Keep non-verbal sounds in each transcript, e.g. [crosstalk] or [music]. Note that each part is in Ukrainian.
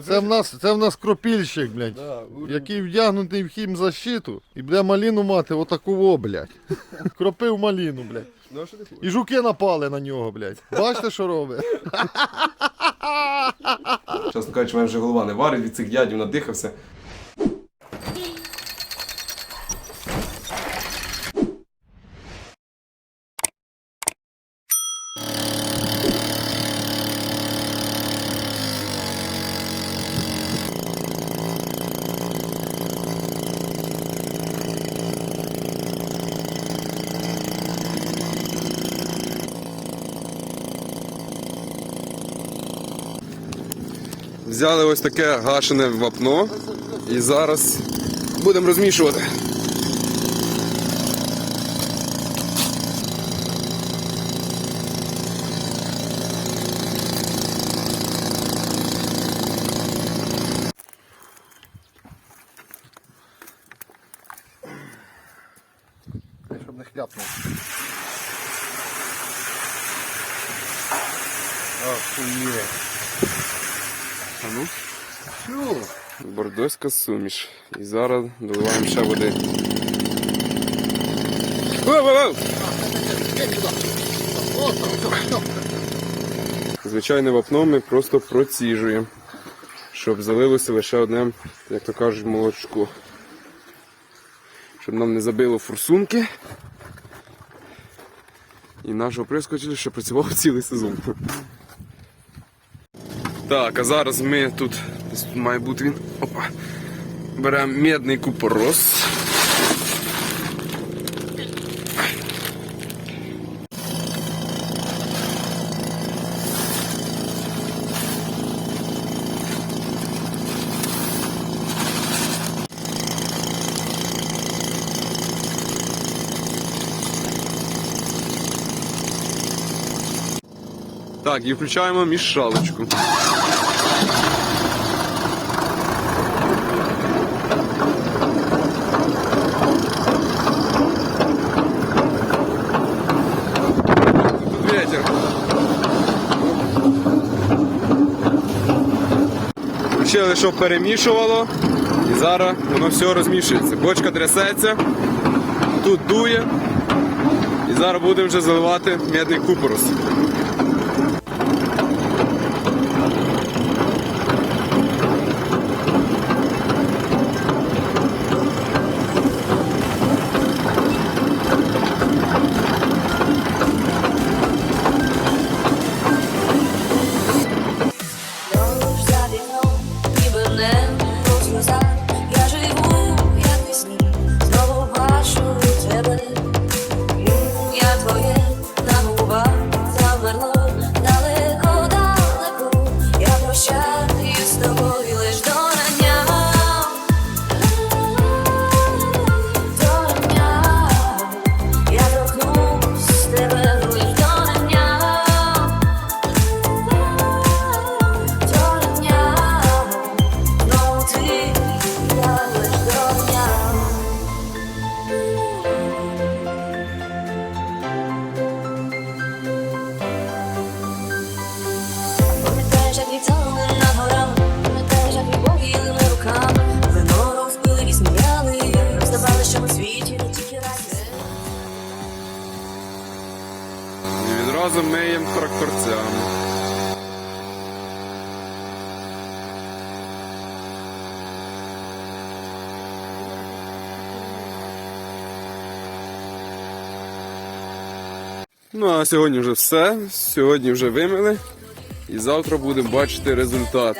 Це в нас, це в нас кропільщик, блядь, Да, ур- який вдягнутий в хімзащиту і буде маліну мати отаку, блядь. [laughs] Кропив маліну, блядь. Ну, а що ти хочеш? І жуки напали на нього, блядь. Бачите, що робить? [laughs] Чесно кажучи, мене вже голова не варить від цих ядів, надихався. Взяли ось таке гашене вапно і зараз будемо розмішувати. Щоб не хляпнув. Охує. А ну? Що? Бордоська суміш. І зараз доливаємо ще води. Звичайне вапно ми просто проціжуємо, щоб залилося лише одне, як то кажуть, молочко. Щоб нам не забило форсунки. І наш оприскувач ще працював цілий сезон. Так, а зараз ми тут, десь тут має бути він. Опа. Беремо медний купорос. Так, і включаємо мішалочку. Включили, щоб перемішувало. І зараз воно все розмішується. Бочка трясеться, тут дує. І зараз будемо вже заливати медний купорос. Ну а сьогодні вже все. Сьогодні вже вимили. І завтра будемо бачити результат.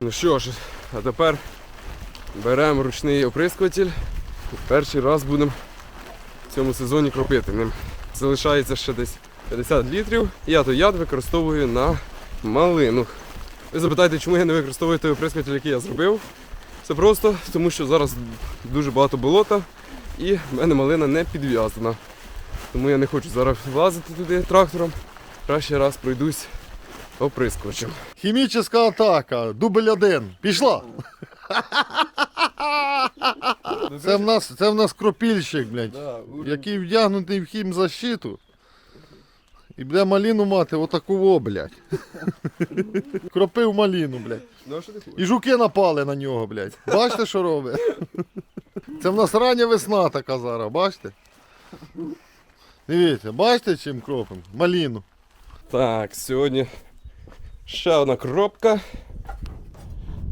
Ну що ж, а тепер беремо ручний оприскуватель. Перший раз будемо цьому сезоні кропити ним. Залишається ще десь 50 літрів. Я той яд використовую на малину. Ви запитаєте, чому я не використовую той оприскуватель, який я зробив. Це просто тому, що зараз дуже багато болота і в мене малина не підв'язана. Тому я не хочу зараз влазити туди трактором. Краще раз пройдусь оприскувачем. Хімічна атака, дубль один. Пішла. Це в нас, це в нас кропільщик, блядь, який вдягнутий в хімзащиту. І буде маліну мати отаку во, блядь. [laughs] Кропив маліну, блядь. Ну, а що ти хочеш? І жуки напали на нього, блядь. Бачите, що робить? [laughs] Це в нас рання весна така зараз, бачите? Дивіться, бачите, чим кропимо? Маліну. Так, сьогодні ще одна кропка.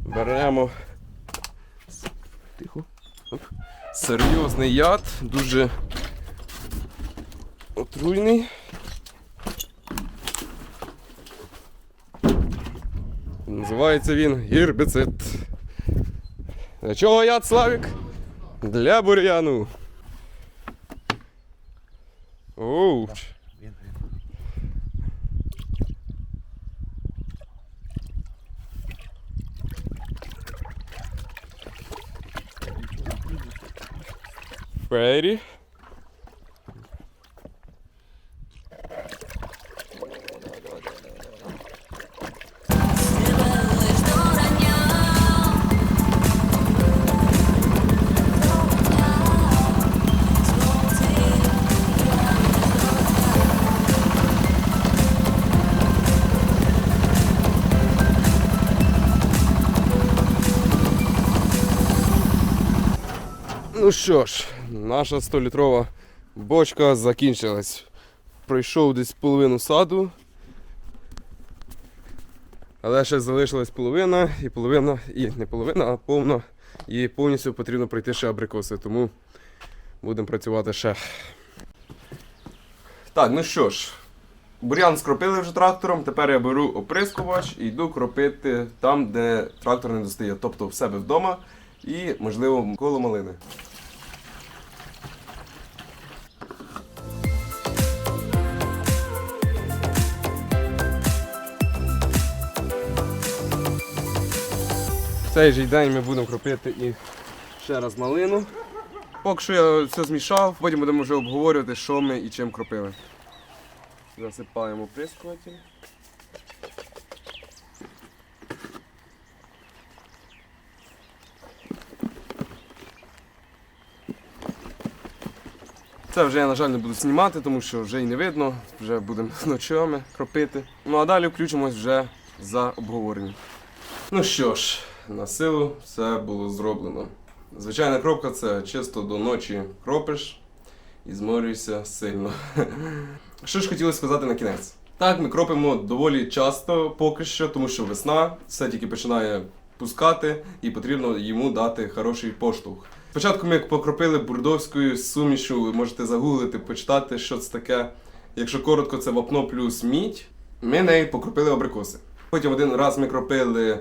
Беремо. Тихо. Серйозний яд, дуже отруйний. Називається він гірбіцид. Для чого яд, Славік? Для бур'яну. Оу. Ти, Ну що ж, наша 100-літрова бочка закінчилась. Пройшов десь половину саду. Але ще залишилась половина, і половина, і не половина, а повна. І повністю потрібно пройти ще абрикоси, тому будемо працювати ще. Так, ну що ж, бур'ян скропили вже трактором, тепер я беру оприскувач і йду кропити там, де трактор не достає, тобто в себе вдома і, можливо, коло малини. Цей же день ми будемо кропити і ще раз малину. Поки що я все змішав, потім будемо вже обговорювати, що ми і чим кропили. Засипаємо прискуватель. Це вже я, на жаль, не буду знімати, тому що вже і не видно, вже будемо [laughs] ночами кропити. Ну а далі включимось вже за обговорення. Ну що ж, на силу все було зроблено. Звичайна кропка це чисто до ночі кропиш і зморюєшся сильно. [laughs] Що ж хотілося сказати на кінець? Так, ми кропимо доволі часто поки що, тому що весна все тільки починає пускати і потрібно йому дати хороший поштовх. Спочатку ми покропили бурдовською сумішю, ви можете загуглити, почитати, що це таке. Якщо коротко, це вапно плюс мідь. Ми нею покропили абрикоси. Потім один раз ми кропили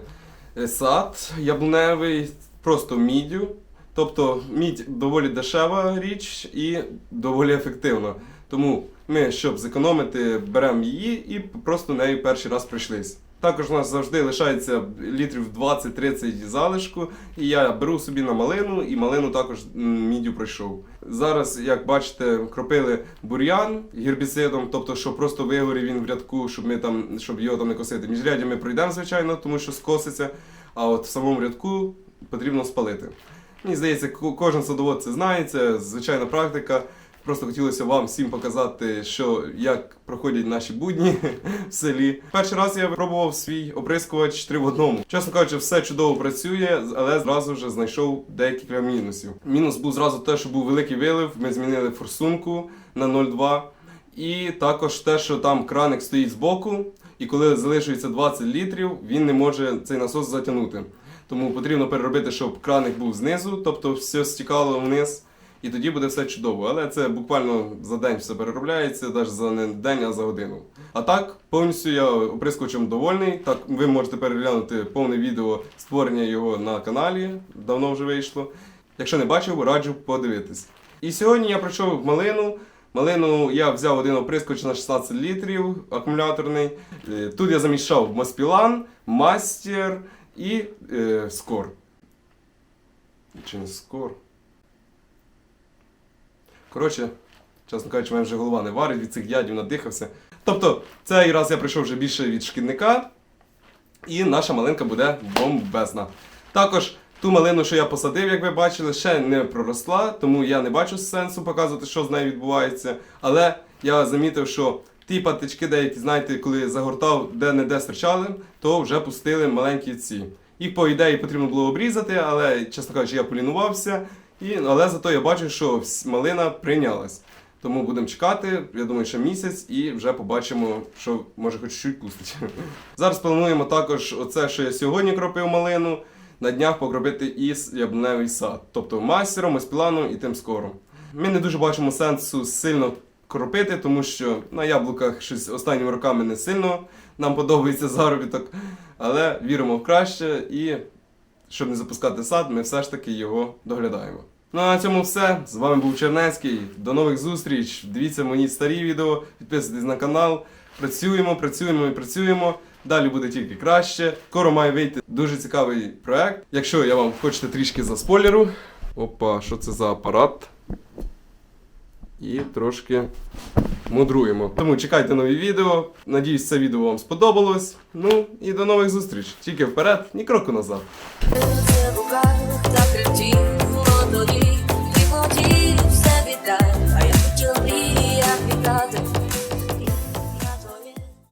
сад яблуневий, просто міддю. Тобто мідь доволі дешева річ і доволі ефективна. Тому ми, щоб зекономити, беремо її і просто нею перший раз прийшлись. Також у нас завжди лишається літрів 20-30 залишку, і я беру собі на малину, і малину також міддю пройшов. Зараз, як бачите, кропили бур'ян гербіцидом, тобто, що просто вигорів він в рядку, щоб ми там, щоб його там не косити. Міжряддя ми пройдемо, звичайно, тому що скоситься. А от в самому рядку потрібно спалити. Мені здається, кожен садовод це знає, це звичайна практика. Просто хотілося вам всім показати, що як проходять наші будні [laughs] в селі. Перший раз я випробував свій оприскувач 3 в одному. Чесно кажучи, все чудово працює, але зразу вже знайшов декілька мінусів. Мінус був зразу те, що був великий вилив. Ми змінили форсунку на 0,2. І також те, що там краник стоїть збоку, і коли залишується 20 літрів, він не може цей насос затягнути. Тому потрібно переробити, щоб краник був знизу, тобто все стікало вниз, і тоді буде все чудово. Але це буквально за день все переробляється, навіть за не день, а за годину. А так, повністю я оприскувачем довольний. Так, ви можете переглянути повне відео створення його на каналі, давно вже вийшло. Якщо не бачив, раджу подивитись. І сьогодні я пройшов малину. Малину я взяв один оприскувач на 16 літрів акумуляторний. Е, Тут я замішав Моспілан, Мастер і е, Скор. Чи не Скор? Коротше, чесно кажучи, мене вже голова не варить, від цих ядів надихався. Тобто, цей раз я прийшов вже більше від шкідника, і наша малинка буде бомбезна. Також ту малину, що я посадив, як ви бачили, ще не проросла, тому я не бачу сенсу показувати, що з нею відбувається. Але я замітив, що ті патички деякі, знаєте, коли загортав де-не-де стирчали, то вже пустили маленькі ці. Їх, по ідеї, потрібно було обрізати, але, чесно кажучи, я полінувався. І, але зато я бачу, що малина прийнялась. Тому будемо чекати, я думаю, ще місяць і вже побачимо, що може хоч чуть пустить. [laughs] Зараз плануємо також оце, що я сьогодні кропив малину, на днях покропити і яблуневий сад. Тобто мастером, ось планом і тим скором. Ми не дуже бачимо сенсу сильно кропити, тому що на яблуках щось останніми роками не сильно нам подобається заробіток, але віримо в краще і щоб не запускати сад, ми все ж таки його доглядаємо. Ну а на цьому все. З вами був Чернецький. До нових зустріч. Дивіться мої старі відео, підписуйтесь на канал. Працюємо, працюємо і працюємо. Далі буде тільки краще. Скоро має вийти дуже цікавий проект. Якщо я вам хочете трішки за спойлеру. Опа, що це за апарат? І трошки мудруємо. Тому чекайте нові відео. Надіюсь, це відео вам сподобалось. Ну і до нових зустріч. Тільки вперед, ні кроку назад.